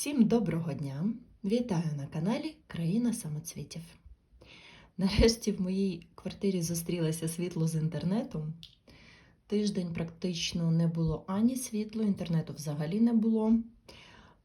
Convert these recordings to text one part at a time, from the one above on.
Всім доброго дня! Вітаю на каналі Країна самоцвітів. Нарешті в моїй квартирі зустрілося світло з інтернетом. Тиждень практично не було ані світло, інтернету взагалі не було.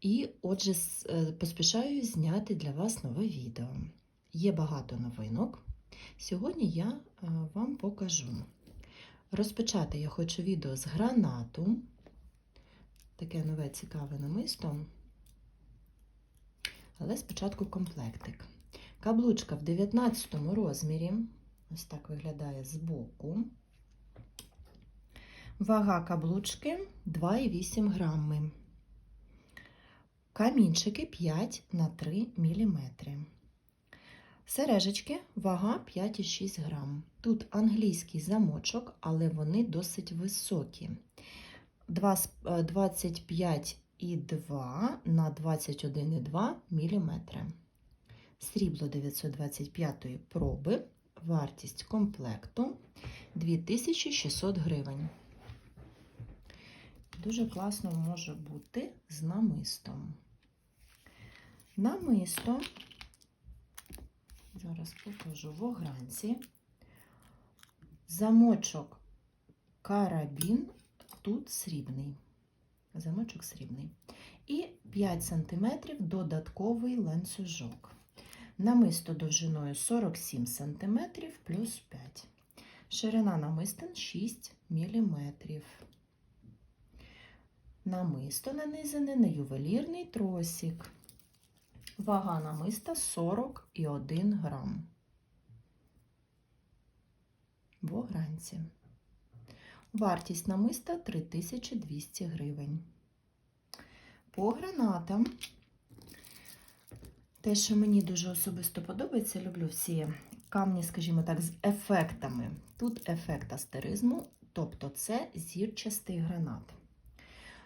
І отже, е, поспішаю зняти для вас нове відео. Є багато новинок. Сьогодні я е, вам покажу. Розпочати я хочу відео з гранату. Таке нове цікаве намисто. Але спочатку комплектик. Каблучка в 19 розмірі. Ось так виглядає з боку, Вага каблучки 2,8 грами. Камінчики 5 на 3 мм. Сережечки вага 5,6 грам. Тут англійський замочок, але вони досить високі. 25 і 2 на 21,2 мм. Срібло 925 проби, вартість комплекту 2600 гривень. Дуже класно може бути з намистом. Намисто, зараз покажу в огранці, замочок карабін тут срібний. Замочок срібний. І 5 см додатковий ланцюжок. Намисто довжиною 47 см плюс 5 Ширина намистин 6 мм. Намисто нанизане на ювелірний тросик. Вага намиста 41 грам. В огранці. Вартість намиста 3200 гривень. По гранатам. Те, що мені дуже особисто подобається, люблю всі камні, скажімо так, з ефектами. Тут ефект астеризму, тобто це зірчастий гранат.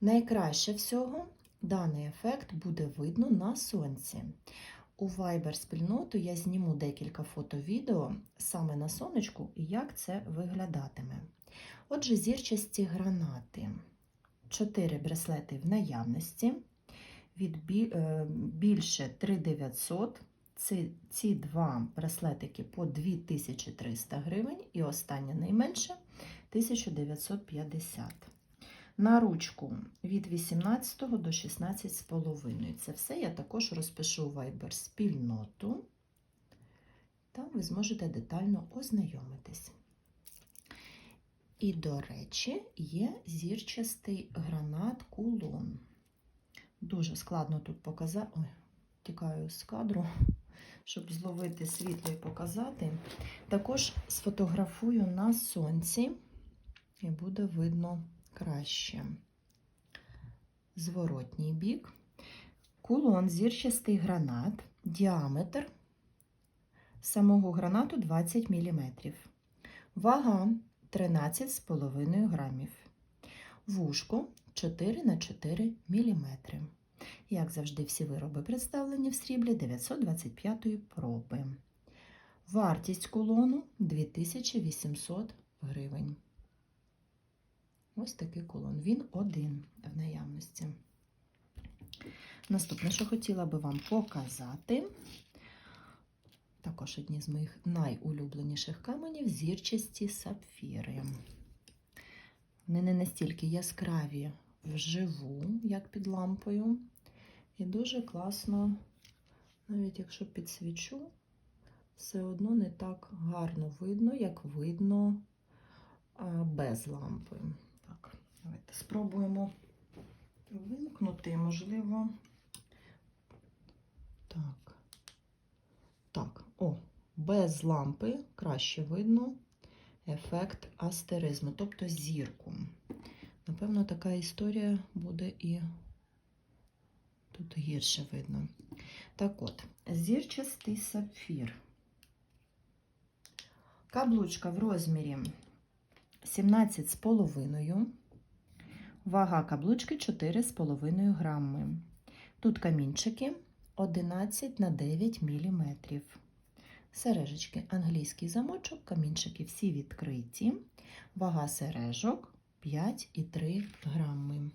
Найкраще всього даний ефект буде видно на сонці. У Viber спільноту я зніму декілька фото-відео саме на сонечку і як це виглядатиме. Отже, зірчасті гранати. Чотири браслети в наявності. Від е, більше 3900. Ці, ці два браслетики по 2300 гривень і остання найменше 1950. На ручку від 18 до 16,5. Це все я також розпишу в Viber спільноту. Там ви зможете детально ознайомитись. І, до речі, є зірчастий гранат кулон. Дуже складно тут показати. Ой, тікаю з кадру, щоб зловити світло і показати. Також сфотографую на сонці, і буде видно краще. Зворотній бік. Кулон зірчастий гранат, діаметр самого гранату 20 мм. Вага 13,5 грамів. Вушко 4 на 4 мм. Як завжди, всі вироби представлені в сріблі 925 проби. Вартість кулону 2800 гривень. Ось такий кулон. Він один в наявності. Наступне, що хотіла би вам показати, також одні з моїх найулюбленіших каменів зірчасті сапфіри. Вони не настільки яскраві вживу, як під лампою. І дуже класно, навіть якщо підсвічу, все одно не так гарно видно, як видно без лампи. Так, давайте спробуємо вимкнути, можливо. Так. Так, о, без лампи краще видно ефект астеризму, тобто зірку. Напевно, така історія буде і тут гірше видно. Так от, зірчастий сапфір. Каблучка в розмірі 17,5. Вага каблучки 4,5 грами. Тут камінчики 11 на 9 мм. Сережечки, англійський замочок, камінчики всі відкриті. Вага сережок 5,3 грами.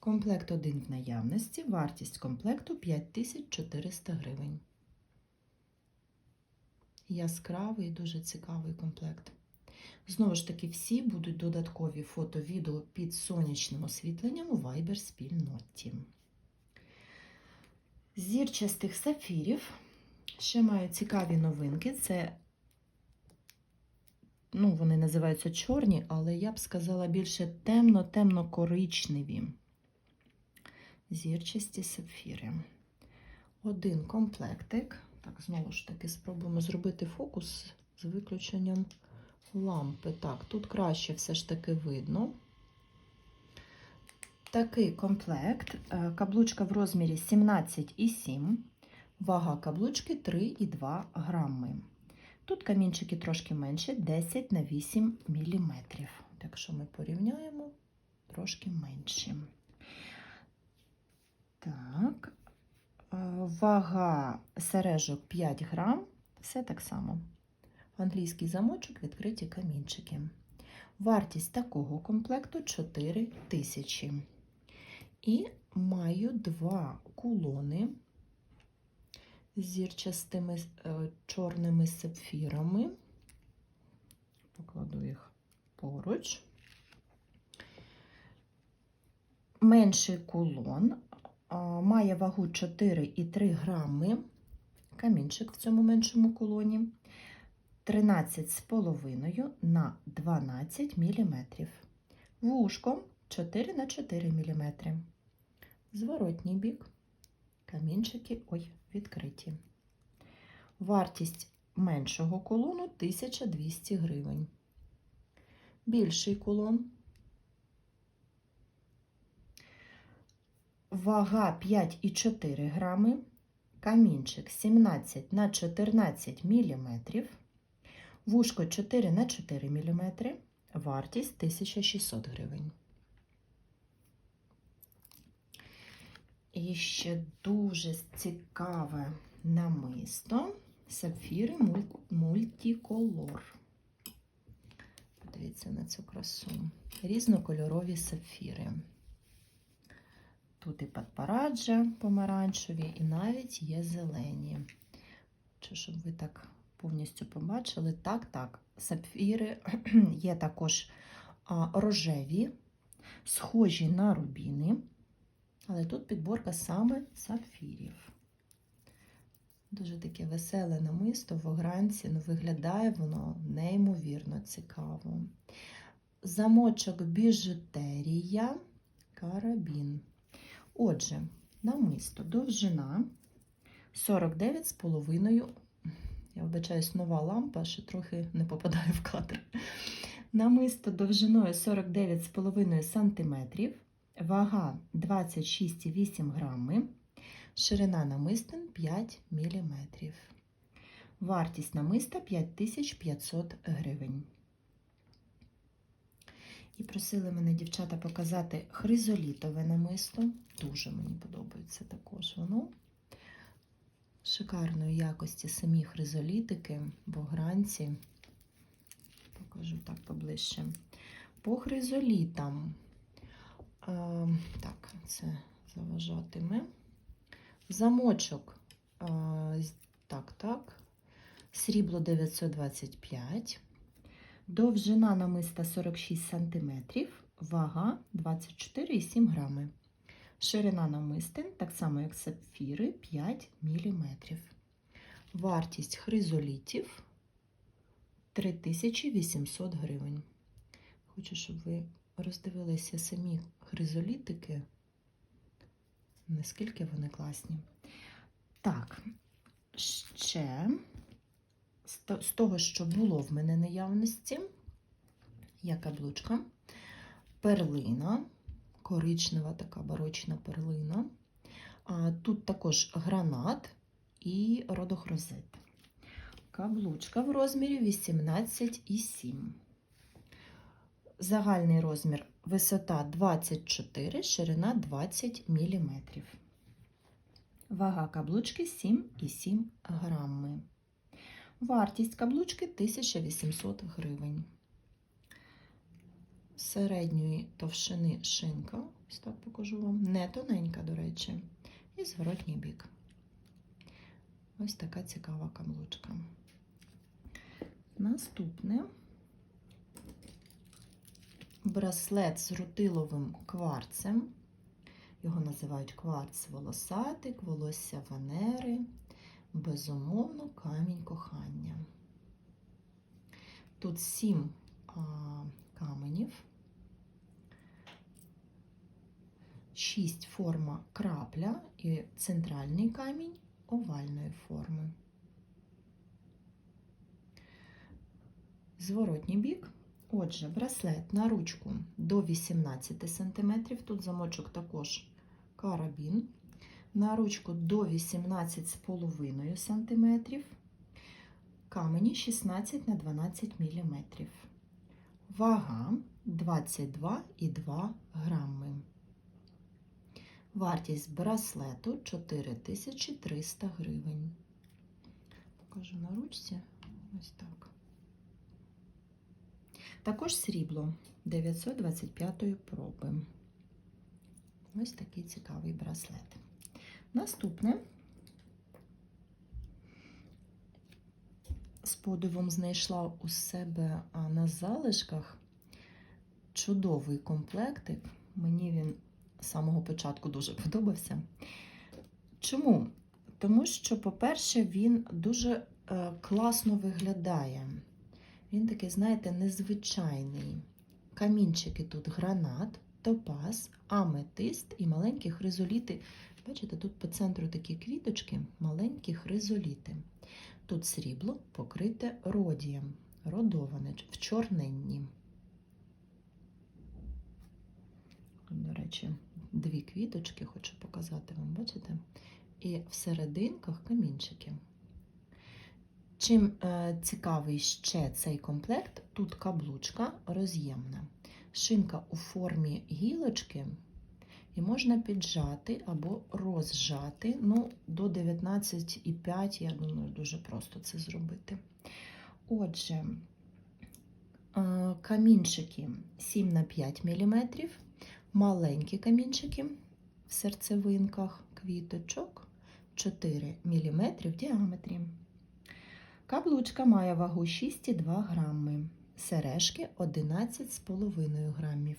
Комплект один в наявності, вартість комплекту 5400 гривень. Яскравий, дуже цікавий комплект. Знову ж таки, всі будуть додаткові фото, відео під сонячним освітленням у Viber спільноті. Зірчастих сафірів ще маю цікаві новинки. Це, ну, вони називаються чорні, але я б сказала більше темно-темно-коричневі. Зірчасті сапфіри. Один комплектик. Так, знову ж таки, спробуємо зробити фокус з виключенням лампи. Так, тут краще все ж таки видно. Такий комплект. Е, Каблучка в розмірі 17,7. Вага каблучки 3,2 грами. Тут камінчики трошки менше, 10 на 8 мм. Якщо ми порівняємо, трошки менші. Так, е, вага сережок 5 грам, все так само. Англійський замочок, відкриті камінчики. Вартість такого комплекту 4 тисячі. І маю два кулони зірчастими е, чорними сапфірами. Покладу їх поруч. Менший кулон має вагу 4,3 грами. Камінчик в цьому меншому кулоні. 13,5 на 12 мм. Вушком 4 на 4 мм. Зворотній бік. Камінчики ой, відкриті. Вартість меншого кулону 1200 гривень. Більший кулон. Вага 5,4 грами. Камінчик 17 на 14 мм. Вушко 4 на 4 мм. Вартість 1600 гривень. І ще дуже цікаве намисто. Сапфіри мультиколор. Подивіться на цю красу. Різнокольорові сапфіри. Тут і падпараджа помаранчеві, і навіть є зелені. Чи щоб ви так повністю побачили? Так, так. Сапфіри є також рожеві, схожі на рубіни. Але тут підборка саме сапфірів. Дуже таке веселе намисто в огранці, ну виглядає воно неймовірно цікаво. Замочок біжутерія, карабін. Отже, намисто довжина 49,5. Я вибачаюсь, нова лампа, ще трохи не попадає в кадр. Намисто довжиною 49,5 см. Вага 26,8 грами, ширина намистин 5 мм. Вартість намиста 5500 гривень. І просили мене дівчата показати хризолітове намисто. Дуже мені подобається також воно. Шикарної якості самі хризолітики в огранці. Покажу так поближче. По хризолітам. Так, це заважатиме. Замочок, так, так, срібло 925, довжина намиста 46 см, вага 24,7 грами. Ширина намистин, так само як сапфіри, 5 мм. Вартість хризолітів 3800 гривень. Хочу, щоб ви роздивилися самі хризолітики, наскільки вони класні. Так, ще з того, що було в мене наявності, є каблучка, перлина, коричнева така барочна перлина. Тут також гранат і родохрозит. Каблучка в розмірі 18,7. Загальний розмір висота 24, ширина 20 мм. Вага каблучки 7,7 грами. Вартість каблучки 1800 гривень. Середньої товщини шинка Ось так покажу вам. Не тоненька, до речі. І зворотній бік. Ось така цікава каблучка. Наступне браслет з рутиловим кварцем. Його називають кварц волосатик, волосся Венери, безумовно, камінь кохання. Тут сім а, каменів, шість форма крапля і центральний камінь овальної форми. Зворотній бік. Отже, браслет на ручку до 18 см. Тут замочок також карабін. На ручку до 18,5 см. Камені 16 на 12 мм. Вага 22,2 грами. Вартість браслету 4300 гривень. Покажу на ручці. Ось так. Також срібло 925 проби. Ось такий цікавий браслет. Наступне з подивом знайшла у себе на залишках чудовий комплектик. Мені він з самого початку дуже подобався. Чому? Тому що, по-перше, він дуже е, класно виглядає. Він такий, знаєте, незвичайний. Камінчики тут гранат, топаз, аметист і маленькі хризоліти. Бачите, тут по центру такі квіточки, маленькі хризоліти. Тут срібло покрите родієм, родоване в чорненні. До речі, дві квіточки хочу показати вам, бачите? І в серединках камінчики. Чим е, цікавий ще цей комплект, тут каблучка роз'ємна, шинка у формі гілочки, і можна піджати або розжати. Ну, до 19,5, я думаю, дуже просто це зробити. Отже, е, камінчики 7 на 5 мм, маленькі камінчики в серцевинках квіточок 4 мм в діаметрі. Каблучка має вагу 6,2 грами, сережки 11,5 грамів.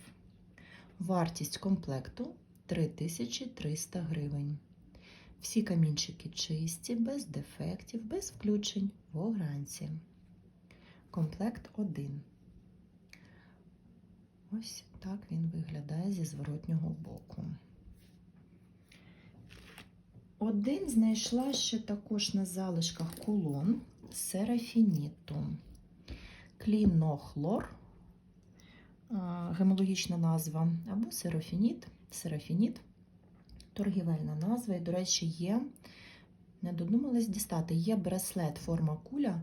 Вартість комплекту 3300 гривень. Всі камінчики чисті, без дефектів, без включень в огранці. Комплект 1. Ось так він виглядає зі зворотнього боку. Один знайшла ще також на залишках кулон серафініту. Клінохлор, гемологічна назва, або серафініт, серафініт, торгівельна назва. І, до речі, є, не додумалась дістати, є браслет форма куля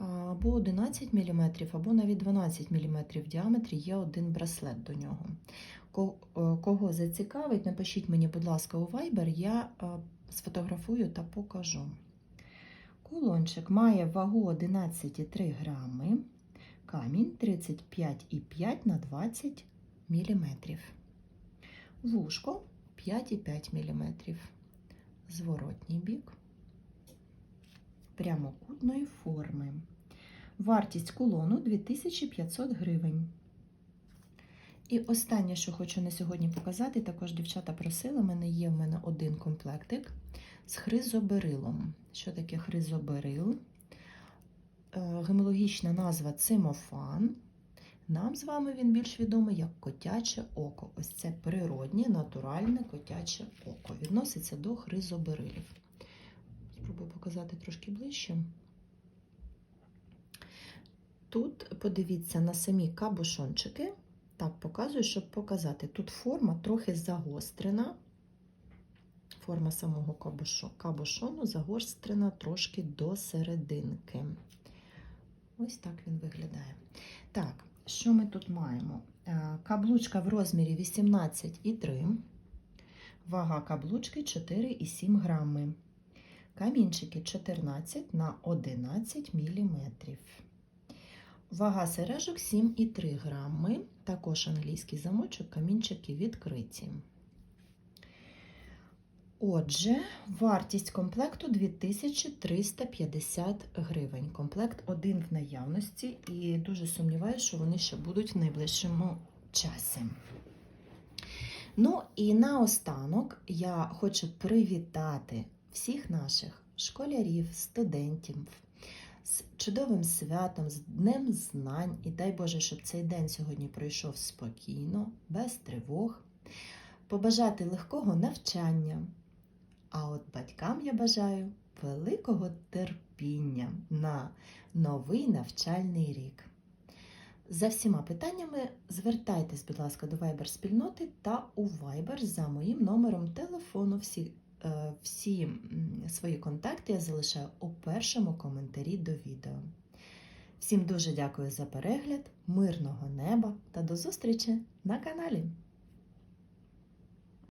або 11 мм, або навіть 12 мм в діаметрі є один браслет до нього. Кого зацікавить, напишіть мені, будь ласка, у Viber, я сфотографую та покажу. Кулончик має вагу 11,3 грами, камінь 35,5 на 20 мм. Вушко 5,5 мм. Зворотній бік прямокутної форми. Вартість кулону 2500 гривень. І останнє, що хочу на сьогодні показати, також дівчата просили, мене є в мене один комплектик з хризоберилом. Що таке хризоберил? Е, гемологічна назва цимофан. Нам з вами він більш відомий як котяче око. Ось це природнє, натуральне котяче око. Відноситься до хризоберилів. Спробую показати трошки ближче. Тут подивіться на самі кабушончики. Так, показую, щоб показати. Тут форма трохи загострена. Форма самого кабошону загострена трошки до серединки. Ось так він виглядає. Так, що ми тут маємо? Е, каблучка в розмірі 18,3, вага каблучки 4,7 грами. Камінчики 14 на 11 мм. Вага сережок 7,3 грами. Також англійський замочок, камінчики відкриті. Отже, вартість комплекту 2350 гривень. Комплект один в наявності і дуже сумніваюся, що вони ще будуть в найближчому часі. Ну і наостанок я хочу привітати всіх наших школярів, студентів з чудовим святом, з Днем Знань. І дай Боже, щоб цей день сьогодні пройшов спокійно, без тривог. Побажати легкого навчання. А от батькам я бажаю великого терпіння на новий навчальний рік. За всіма питаннями звертайтесь, будь ласка, до Viber спільноти та у Viber за моїм номером телефону. Всі, всі свої контакти я залишаю у першому коментарі до відео. Всім дуже дякую за перегляд, мирного неба та до зустрічі на каналі!